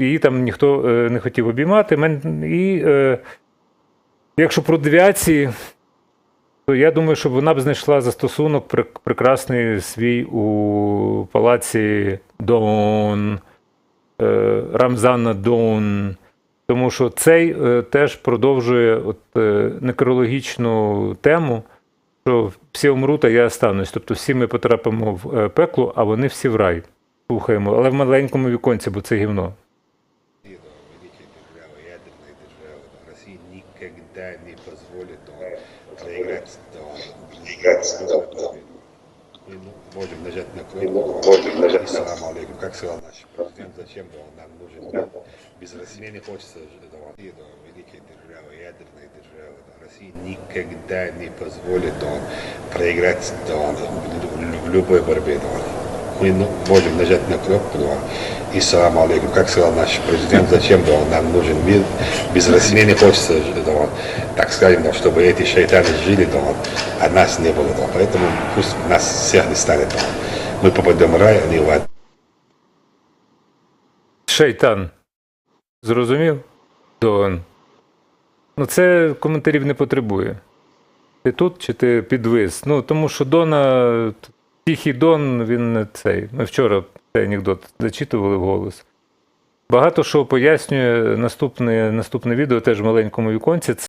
її там ніхто е, не хотів обіймати. І е, якщо про девіації, то я думаю, що вона б знайшла застосунок прек- прекрасний свій у палаці Дон, е, Рамзана Дон. Тому що цей теж продовжує от, некрологічну тему, що всі умруть, а я останусь. Тобто всі ми потрапимо в пекло, а вони всі в рай. Слухаємо, але в маленькому віконці, бо це гівно. России никогда не позволит он проиграть до Можем нажать на кнопку. Можем нажать на Салам алейкум. Как сказал наш президент, зачем нам нужен? Без России мне не хочется жить. этого. Великая держава, ядерная держава. России никогда не позволит он проиграть в любой борьбе. Дон. мы ну, можем нажать на кнопку, да, и салам алейкум. Как сказал наш президент, зачем да, нам нужен мир? Без России мне не хочется жить, да, так скажем, да, чтобы эти шайтаны жили, да, а нас не было. Да, поэтому пусть нас всех не станет. Да. Мы попадем в рай, а не в ад. Шейтан. Зрозумів? Дон. Ну, це коментарів не потребує. Ти тут чи ти підвис? Ну, тому що Дона, тихий Дон, він цей. Ми вчора цей анекдот зачитували вголос. Багато що пояснює наступне, наступне відео теж в маленькому віконці.